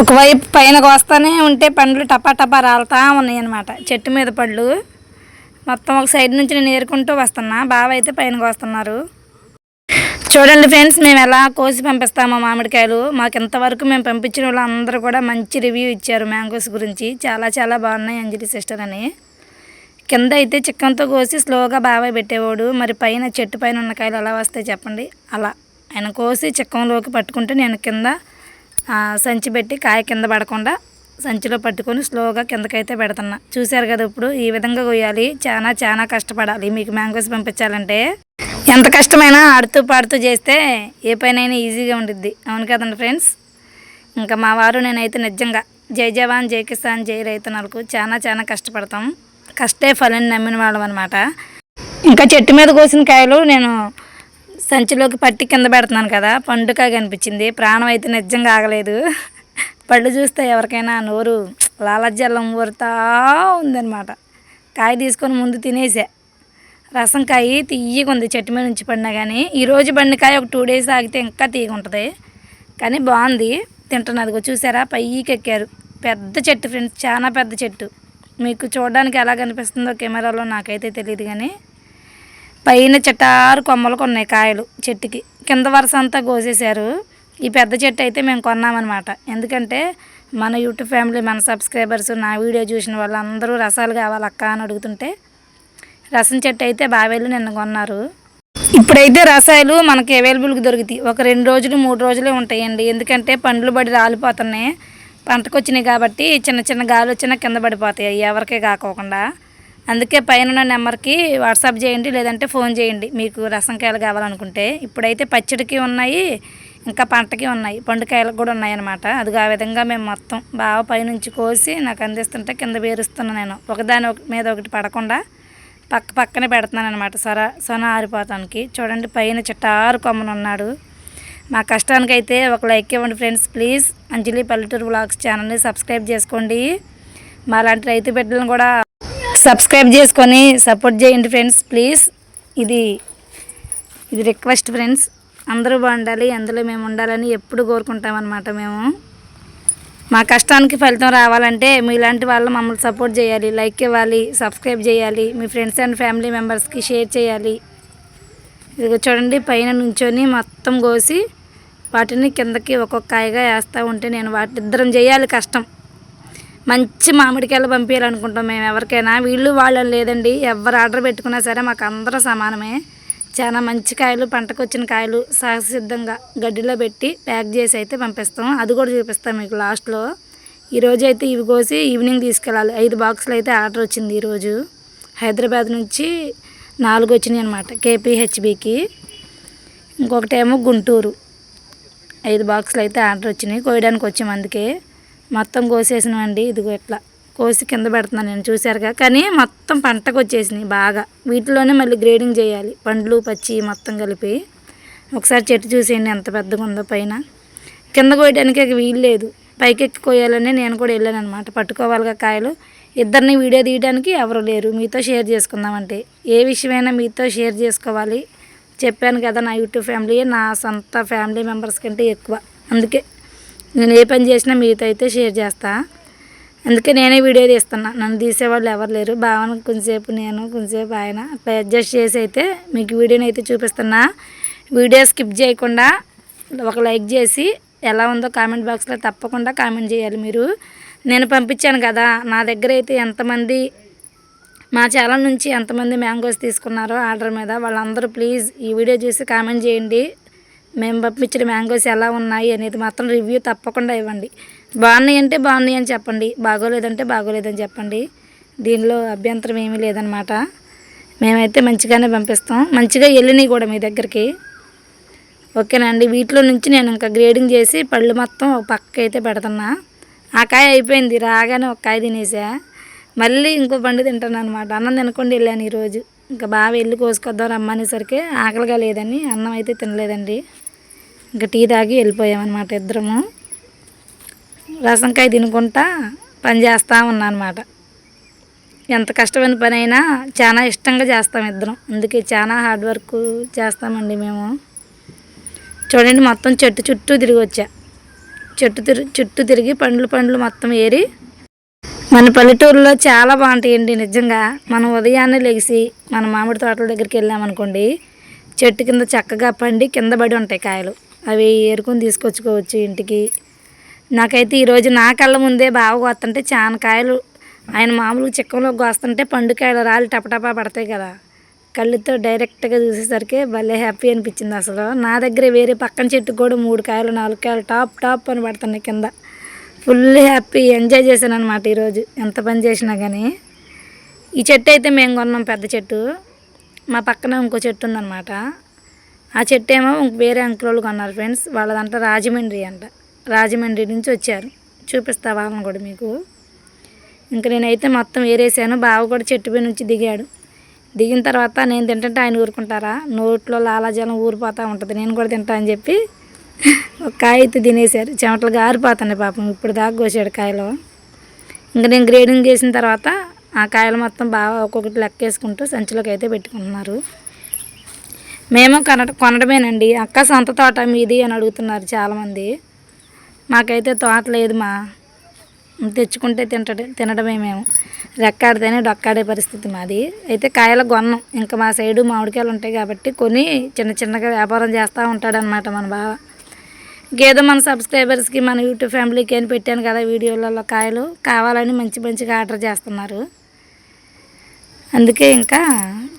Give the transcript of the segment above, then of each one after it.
ఒకవైపు పైన కోస్తానే ఉంటే పండ్లు టపా టపా రాలుతా ఉన్నాయి అనమాట చెట్టు మీద పళ్ళు. మొత్తం ఒక సైడ్ నుంచి నేను ఏరుకుంటూ వస్తున్నా. బావ అయితే పైన కోస్తున్నారు చూడండి ఫ్రెండ్స్ మేము ఎలా కోసి పంపిస్తామో మామిడికాయలు. మాకు ఇంతవరకు మేము పంపించిన వాళ్ళు అందరూ కూడా మంచి రివ్యూ ఇచ్చారు మ్యాంగోస్ గురించి. చాలా చాలా బాగున్నాయి అంజలి సిస్టర్ అని. కింద అయితే చిక్కంతో కోసి స్లోగా బాబాయ్ పెట్టేవాడు. మరి పైన చెట్టు పైన ఉన్న కాయలు ఎలా వస్తాయి చెప్పండి. అలా. ఆయన కోసి చిక్కంలోకి పట్టుకుంటే నేను కింద సంచి పెట్టి కాయ కింద పడకుండా సంచిలో పట్టుకొని స్లోగా కిందకైతే పెడుతున్నా. చూశారు కదా ఇప్పుడు ఈ విధంగా కొయ్యాలి. చాలా చాలా కష్టపడాలి. మీకు మ్యాంగోస్ పంపించాలంటే ఎంత కష్టమైనా ఆడుతూ పాడుతూ చేస్తే ఏ పనైనా ఈజీగా ఉండిద్ది. అవును కదండి ఫ్రెండ్స్? ఇంకా మా వారు నేనైతే నిజంగా జై జవాన్ జై కిసాన్ జై రైతన్నలకు చాలా చాలా కష్టపడతాం. కష్టే ఫలం నమ్మిన వాళ్ళం అనమాట ఇంకా చెట్టు మీద కోసిన కాయలు నేను సంచిలోకి పట్టి కింద పెడుతున్నాను కదా పండుగ కనిపించింది. ప్రాణం అయితే నిజంగా ఆగలేదు. పళ్ళు చూస్తే ఎవరికైనా నోరు లాలజ్జల్లం ఊరుతా ఉందన్నమాట. కాయ తీసుకొని ముందు తినేసా. రసం కాయ తీయగా ఉంది చెట్టు మీద నుంచి పడినా కానీ ఈరోజు బండికాయ ఒక టూ డేస్ ఆగితే ఇంకా తీగ ఉంటుంది. కానీ బాగుంది. తింటున్నది చూసారా? పైకి ఎక్కారు. పెద్ద చెట్టు ఫ్రెండ్స్ చాలా పెద్ద చెట్టు. మీకు చూడడానికి ఎలా కనిపిస్తుందో కెమెరాలో నాకైతే తెలియదు కానీ పైన చెట్టారు కొమ్మలకు ఉన్నాయి కాయలు చెట్టుకి. కింద వరుస అంతా కోసేశారు. ఈ పెద్ద చెట్టు అయితే మేము కొన్నామన్నమాట. ఎందుకంటే మన యూట్యూబ్ ఫ్యామిలీ మన సబ్స్క్రైబర్స్ నా వీడియో చూసిన వాళ్ళందరూ రసాలు కావాలి అక్క అని అడుగుతుంటే రసం చెట్టు అయితే బావేళ్ళు నిన్న కొన్నారు. ఇప్పుడైతే రసాయలు మనకి అవైలబుల్గా దొరుకుతాయి. ఒక రెండు రోజులు మూడు రోజులే ఉంటాయండి. ఎందుకంటే పండ్లు పడి రాలిపోతున్నాయి. పంటకు వచ్చినాయి కాబట్టి చిన్న చిన్న గాలి వచ్చినా కింద పడిపోతాయి. ఎవరికే కాకోకుండా. అందుకే పైన ఉన్న నెంబర్కి వాట్సాప్ చేయండి లేదంటే ఫోన్ చేయండి. మీకు రసంకాయలు కావాలనుకుంటే. ఇప్పుడైతే పచ్చడికి ఉన్నాయి ఇంకా పంటకి ఉన్నాయి. పండుకాయలకు కూడా ఉన్నాయి అనమాట అది ఆ విధంగా మేము మొత్తం బాగా పైనుంచి కోసి నాకు అందిస్తుంటే కింద వేరుస్తున్నాను నేను. ఒకదాని ఒక- మీద ఒకటి పడకుండా పక్క పక్కనే పెడుతున్నాను అనమాట సొర సొన ఆరిపోతానికి. చూడండి పైన చిట్టారు కొమ్మను ఉన్నాడు. మా కష్టానికి అయితే ఒక లైక్ ఇవ్వండి ఫ్రెండ్స్ ప్లీజ్. అంజలి పల్లెటూరు బ్లాగ్స్ ఛానల్ని సబ్స్క్రైబ్ చేసుకోండి. మా లాంటి రైతు బిడ్డలను కూడా సబ్స్క్రైబ్ చేసుకొని సపోర్ట్ చేయండి ఫ్రెండ్స్ ప్లీజ్ ఇది ఇది రిక్వెస్ట్ ఫ్రెండ్స్ అందరూ బాగుండాలి అందులో మేము ఉండాలని ఎప్పుడు కోరుకుంటాం అనమాట మేము. మా కష్టానికి ఫలితం రావాలంటే మీలాంటి వాళ్ళు మమ్మల్ని సపోర్ట్ చేయాలి లైక్ ఇవ్వాలి సబ్స్క్రైబ్ చేయాలి మీ ఫ్రెండ్స్ అండ్ ఫ్యామిలీ మెంబర్స్కి షేర్ చేయాలి. ఇదిగో చూడండి పైన నుంచొని మొత్తం కోసి వాటిని కిందకి ఒక్కొక్క కాయగా వేస్తూ ఉంటే నేను వాటి ఇద్దరం చేయాలి కష్టం. మంచి మామిడికాయలు పంపించాలనుకుంటాం మేము ఎవరికైనా. వీళ్ళు వాళ్ళని లేదండి ఎవరు ఆర్డర్ పెట్టుకున్నా సరే మాకు అందరూ సమానమే. చాలా మంచి కాయలు పంటకు వచ్చిన కాయలు సహసిద్ధంగా గడ్డిలో పెట్టి ప్యాక్ చేసి అయితే పంపిస్తాం. అది కూడా చూపిస్తాం మీకు లాస్ట్లో. ఈరోజు అయితే ఇవి కోసి ఈవినింగ్ తీసుకెళ్ళాలి. ఐదు బాక్సులు అయితే ఆర్డర్ వచ్చింది ఈరోజు హైదరాబాద్ నుంచి నాలుగు వచ్చినాయి అనమాట కేపీహెచ్బికి. ఇంకొకటేమో గుంటూరు. ఐదు బాక్సులు అయితే ఆర్డర్ వచ్చినాయి. కోయడానికి వచ్చాము అందుకే. మొత్తం కోసేసినామండి. ఇదిగో ఇట్లా కోసి కింద పెడుతున్నాను నేను చూశారుగా. కానీ మొత్తం పంటకు వచ్చేసినాయి బాగా. వీటిలోనే మళ్ళీ గ్రేడింగ్ చేయాలి. పండ్లు పచ్చి మొత్తం కలిపి. ఒకసారి చెట్టు చూసేయండి ఎంత పెద్దగా ఉందో పైన. కింద కోయడానికి వీలు లేదు. పైకెక్కి ఎక్కి కోయాలని నేను కూడా వెళ్ళాను అనమాట పట్టుకోవాలిగా కాయలు. ఇద్దరిని వీడియో తీయడానికి ఎవరు లేరు. మీతో షేర్ చేసుకుందామంటే. ఏ విషయమైనా మీతో షేర్ చేసుకోవాలి. చెప్పాను కదా నా యూట్యూబ్ ఫ్యామిలీ నా సొంత ఫ్యామిలీ మెంబర్స్ కంటే ఎక్కువ. అందుకే నేను ఏ పని చేసినా మీతో అయితే షేర్ చేస్తా. అందుకే నేనే వీడియో తీస్తున్నా. నన్ను తీసేవాళ్ళు ఎవరు లేరు. భావన కొంచెంసేపు నేను కొంచెంసేపు ఆయన అట్లా అడ్జస్ట్ చేసి అయితే మీకు వీడియోని అయితే చూపిస్తున్నా. వీడియో స్కిప్ చేయకుండా ఒక లైక్ చేసి ఎలా ఉందో కామెంట్ బాక్స్లో తప్పకుండా కామెంట్ చేయాలి మీరు. నేను పంపించాను కదా నా దగ్గర అయితే ఎంతమంది మా ఛానల్ నుంచి ఎంతమంది మ్యాంగోస్ తీసుకున్నారో ఆర్డర్ మీద వాళ్ళందరూ ప్లీజ్ ఈ వీడియో చూసి కామెంట్ చేయండి. మేము పంపించిన మ్యాంగోస్ ఎలా ఉన్నాయి అనేది మాత్రం రివ్యూ తప్పకుండా ఇవ్వండి. బాగున్నాయి అంటే బాగున్నాయి అని చెప్పండి. బాగోలేదంటే బాగోలేదని చెప్పండి. దీనిలో అభ్యంతరం ఏమీ లేదనమాట మేమైతే మంచిగానే పంపిస్తాం. మంచిగా వెళ్ళినాయి కూడా మీ దగ్గరికి. ఓకేనండి వీటిలో నుంచి నేను ఇంకా గ్రేడింగ్ చేసి పళ్ళు మొత్తం ఒక పక్క అయితే పెడుతున్నా. ఆ కాయ అయిపోయింది. రాగానే ఒక కాయ తినేసా. మళ్ళీ ఇంకో పండు తింటాను అనమాట అన్నం తినకుండా వెళ్ళాను ఈరోజు. ఇంకా బాగా వెళ్ళి కోసుకొద్దాం రమ్మనేసరికి ఆకలిగా లేదని అన్నం అయితే తినలేదండి. ఇంకా టీ తాగి వెళ్ళిపోయామన్నమాట ఇద్దరము. రసంకాయ తినుకుంటా పని చేస్తూ ఉన్నా అనమాట ఎంత కష్టమైన పని అయినా చాలా ఇష్టంగా చేస్తాం ఇద్దరం. అందుకే చాలా హార్డ్ వర్క్ చేస్తామండి మేము. చూడండి మొత్తం చెట్టు చుట్టూ తిరిగి వచ్చా. చెట్టు తిరిగి చుట్టూ తిరిగి పండ్లు పండ్లు మొత్తం ఏరి. మన పల్లెటూరులో చాలా బాగుంటాయండి నిజంగా. మనం ఉదయాన్నే లెగిసి మన మామిడి తోటల దగ్గరికి వెళ్ళామనుకోండి చెట్టు కింద చక్కగా పండి కింద పడి ఉంటాయి కాయలు. అవి ఏరుకొని తీసుకొచ్చుకోవచ్చు ఇంటికి. నాకైతే ఈరోజు నా కళ్ళ ముందే బాగా వస్తుంటే చాలా కాయలు ఆయన మామూలుగా చిక్కంలో కోస్తుంటే పండు కాయలు టపటపా పడతాయి కదా. కళ్ళుతో డైరెక్ట్గా చూసేసరికి భలే హ్యాపీ అనిపించింది అసలు. నా దగ్గర వేరే పక్కన చెట్టు కూడా మూడు కాయలు నాలుగు కాయలు టాప్ టాప్ అని పడుతున్నాయి కింద. ఫుల్ హ్యాపీ ఎంజాయ్ చేశాను అనమాట ఈరోజు ఎంత పని చేసినా కానీ ఈ చెట్టు అయితే మేము కొన్నాం పెద్ద చెట్టు. మా పక్కన ఇంకో చెట్టు ఉందన్నమాట. ఆ చెట్టు ఏమో ఇంక వేరే అంకులోళ్ళు కొన్నారు ఫ్రెండ్స్. వాళ్ళదంట రాజమండ్రి అంట. రాజమండ్రి నుంచి వచ్చారు. చూపిస్తా వాళ్ళని కూడా మీకు. ఇంకా నేనైతే మొత్తం ఏరేసాను. బావ కూడా చెట్టు పై నుంచి దిగాడు. దిగిన తర్వాత నేను తింటుంటే ఆయన ఊరుకుంటారా? నోట్లో లాలాజలం ఊరిపోతూ ఉంటుంది. నేను కూడా తింటా అని చెప్పి ఒక కాయ అయితే తినేశారు. చెమటలు గారిపోతున్నాయి పాపం. ఇప్పుడు దాకా కోసాడు కాయలు. ఇంకా నేను గ్రేడింగ్ చేసిన తర్వాత ఆ కాయలు మొత్తం బాగా ఒక్కొక్కటి లెక్కేసుకుంటూ సంచిలోకి అయితే పెట్టుకుంటున్నారు మేము కొనట కొనడమేనండి అక్క సొంత తోట మీది అని అడుగుతున్నారు చాలామంది. మాకైతే తోట లేదు మా తెచ్చుకుంటే తింటడే తినడమే మేము. రెక్కాడితేనే డొక్కాడే పరిస్థితి మాది. అయితే కాయల గొన్నం ఇంకా మా సైడు మామిడికాయలు ఉంటాయి కాబట్టి కొని చిన్న చిన్నగా వ్యాపారం చేస్తూ ఉంటాడనమాట మన బావ. ఇంకేదో మన సబ్స్క్రైబర్స్కి మన యూట్యూబ్ ఫ్యామిలీకి అని పెట్టాను కదా వీడియోలలో కాయలు. కావాలని మంచి మంచిగా ఆర్డర్ చేస్తున్నారు. అందుకే ఇంకా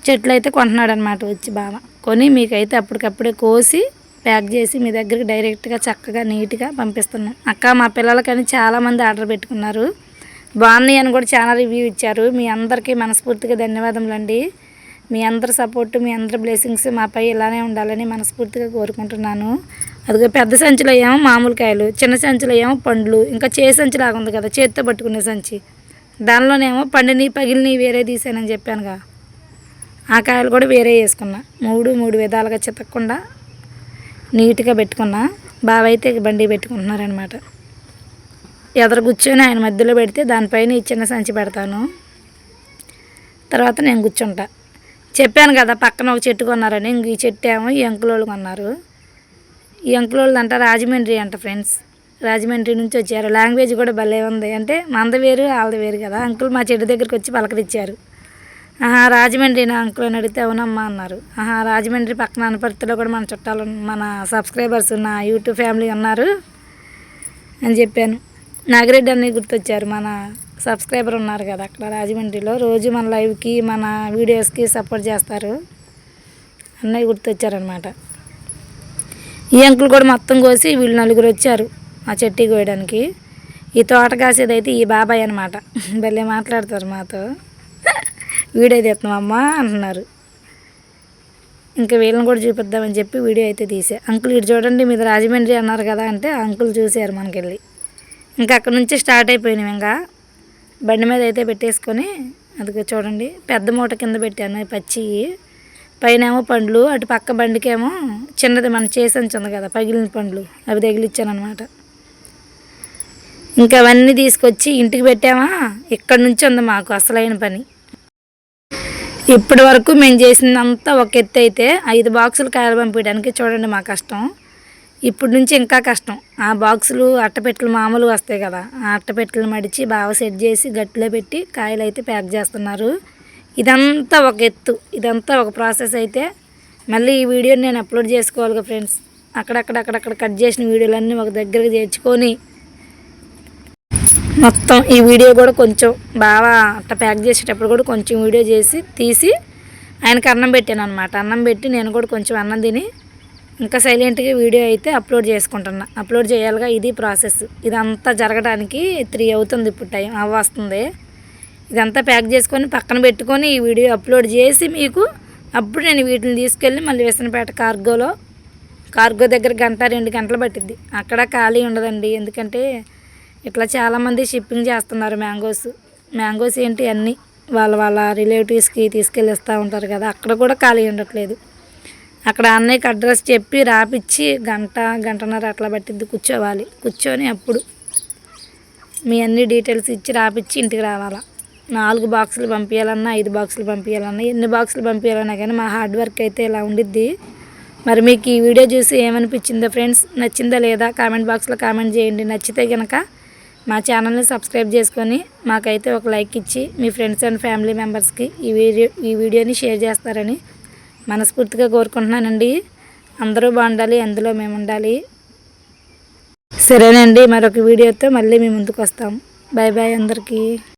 చెట్లు అయితే కొంటున్నాడు అనమాట వచ్చి బావ. కొని మీకైతే అప్పటికప్పుడే కోసి ప్యాక్ చేసి మీ దగ్గరికి డైరెక్ట్గా చక్కగా నీట్గా పంపిస్తున్నాం. అక్క మా పిల్లలకని చాలామంది ఆర్డర్ పెట్టుకున్నారు. బాగున్నాయి అని కూడా చాలా రివ్యూ ఇచ్చారు. మీ అందరికీ మనస్ఫూర్తిగా ధన్యవాదములు అండి మీ అందరి సపోర్ట్ మీ అందరి బ్లెస్సింగ్స్ మాపై ఇలానే ఉండాలని మనస్ఫూర్తిగా కోరుకుంటున్నాను. అదిగో పెద్ద సంచిలో ఏమో మామూలు కాయలు చిన్న సంచిలో ఏమో పండ్లు ఇంకా చే సంచి లాగా ఉంది కదా చేత్తో పట్టుకునే సంచి. దానిలోనేమో పండిని పగిలిని వేరే తీసానని చెప్పానుగా. ఆ కాయలు కూడా వేరే వేసుకున్నా. మూడు మూడు విధాలుగా చితక్కుండా నీట్గా పెట్టుకున్నా. బావ అయితే బండి పెట్టుకుంటున్నారనమాట ఎదరు కూర్చొని ఆయన మధ్యలో పెడితే దానిపైన ఈ చిన్న సంచి పెడతాను. తర్వాత నేను కూర్చుంటా. చెప్పాను కదా పక్కన ఒక చెట్టు కొన్నారని ఇంక ఈ చెట్టు ఏమో ఈ అంకులోళ్ళు కొన్నారు. ఈ అంకులోళ్ళు అంట రాజమండ్రి అంట ఫ్రెండ్స్. రాజమండ్రి నుంచి వచ్చారు. లాంగ్వేజ్ కూడా భలే ఉంది. అంటే మంద వేరు వాళ్ళది వేరు కదా. అంకుల్ మా చెట్టు దగ్గరికి వచ్చి పలకరించారు ఆహా రాజమండ్రి నా అంకుల్ అని అడిగితే అవునమ్మా అన్నారు. ఆహా రాజమండ్రి పక్కన అనపర్తిలో కూడా మన చుట్టాలు మన సబ్స్క్రైబర్స్ నా యూట్యూబ్ ఫ్యామిలీ ఉన్నారు అని చెప్పాను. నాగిరెడ్డి అన్నీ గుర్తొచ్చారు మన సబ్స్క్రైబర్ ఉన్నారు కదా అక్కడ రాజమండ్రిలో. రోజు మన లైవ్కి మన వీడియోస్కి సపోర్ట్ చేస్తారు. అన్నయ్య గుర్తొచ్చారనమాట ఈ అంకుల్ కూడా మొత్తం కోసి వీళ్ళు నలుగురు వచ్చారు ఆ చెట్టు కోయడానికి. ఈ తోట కాసేదైతే ఈ బాబాయ్ అనమాట భలే మాట్లాడతారు మాతో. వీడియో తీస్తున్నామమ్మా అంటున్నారు. ఇంకా వీళ్ళని కూడా చూపిద్దామని చెప్పి వీడియో అయితే తీసా. అంకుల్ ఇటు చూడండి మీద రాజమండ్రి అన్నారు కదా అంటే ఆ అంకుల్ చూశారు మనకెళ్ళి. ఇంకా అక్కడ నుంచి స్టార్ట్ అయిపోయినాం ఇంకా. బండి మీద అయితే పెట్టేసుకొని అది చూడండి పెద్ద మూట కింద పెట్టాను పచ్చి. పైన ఏమో పండ్లు అటు పక్క బండికేమో చిన్నది మనం చేసి కదా పగిలిన పండ్లు అవి తగిలిచ్చాను అనమాట ఇంకా అవన్నీ తీసుకొచ్చి ఇంటికి పెట్టామా? ఇక్కడ నుంచి ఉంది మాకు అసలైన పని. ఇప్పటి వరకు మేము చేసిందంతా ఒక ఎత్తు అయితే ఐదు బాక్సులు కాయలు పంపించడానికి చూడండి మా కష్టం. ఇప్పటి నుంచి ఇంకా కష్టం. ఆ బాక్సులు అట్టపెట్టెలు మామూలు వస్తాయి కదా. ఆ అట్టపెట్టెలు మడిచి బాగా సెట్ చేసి గట్టిలో పెట్టి కాయలు అయితే ప్యాక్ చేస్తున్నారు. ఇదంతా ఒక ఎత్తు. ఇదంతా ఒక ప్రాసెస్ అయితే మళ్ళీ ఈ వీడియోని నేను అప్లోడ్ చేసుకోవాలి ఫ్రెండ్స్. అక్కడక్కడ అక్కడక్కడ కట్ చేసిన వీడియోలన్నీ ఒక దగ్గరకు చేర్చుకొని మొత్తం ఈ వీడియో కూడా కొంచెం బాగా అట్ట ప్యాక్ చేసేటప్పుడు కూడా కొంచెం వీడియో చేసి తీసి ఆయనకు అన్నం పెట్టాను అనమాట అన్నం పెట్టి నేను కూడా కొంచెం అన్నం తిని ఇంకా సైలెంట్గా వీడియో అయితే అప్లోడ్ చేసుకుంటున్నా. అప్లోడ్ చేయాలిగా ఇది ప్రాసెస్ ఇదంతా జరగడానికి త్రీ అవుతుంది ఇప్పుడు టైం అవ్వ వస్తుంది. ఇదంతా ప్యాక్ చేసుకొని పక్కన పెట్టుకొని ఈ వీడియో అప్లోడ్ చేసి మీకు అప్పుడు నేను వీటిని తీసుకెళ్ళి మళ్ళీ విసనపేట కార్గోలో కార్గో దగ్గర గంట రెండు గంటలు పట్టిద్ది. అక్కడ ఖాళీ ఉండదండి. ఎందుకంటే ఇట్లా చాలామంది షిప్పింగ్ చేస్తున్నారు మ్యాంగోస్. మ్యాంగోస్ ఏంటి అన్నీ వాళ్ళ వాళ్ళ రిలేటివ్స్కి తీసుకెళ్ళి ఇస్తూ ఉంటారు కదా అక్కడ కూడా ఖాళీ ఉండట్లేదు. అక్కడ అన్నయ్యకి అడ్రస్ చెప్పి రాపిచ్చి గంట గంటన్నర అట్లా పట్టిద్ది కూర్చోవాలి. కూర్చొని అప్పుడు మీ అన్ని డీటెయిల్స్ ఇచ్చి రాపిచ్చి ఇంటికి రావాలా. నాలుగు బాక్సులు పంపించాలన్నా ఐదు బాక్సులు పంపించాలన్నా ఎన్ని బాక్సులు పంపించాలన్నా కానీ మా హార్డ్ వర్క్ అయితే ఇలా ఉండిద్ది. మరి మీకు ఈ వీడియో చూసి ఏమనిపించిందో ఫ్రెండ్స్ నచ్చిందా లేదా కామెంట్ బాక్స్లో కామెంట్ చేయండి. నచ్చితే కనుక మా ఛానల్ని సబ్స్క్రైబ్ చేసుకొని మాకైతే ఒక లైక్ ఇచ్చి మీ ఫ్రెండ్స్ అండ్ ఫ్యామిలీ మెంబర్స్కి ఈ వీడియో ఈ వీడియోని షేర్ చేస్తారని మనస్ఫూర్తిగా కోరుకుంటున్నానండి. అందరూ బాగుండాలి అందులో మేము ఉండాలి. సరేనండి మరొక వీడియోతో మళ్ళీ మీ ముందుకు వస్తాం. బాయ్ బాయ్ అందరికీ.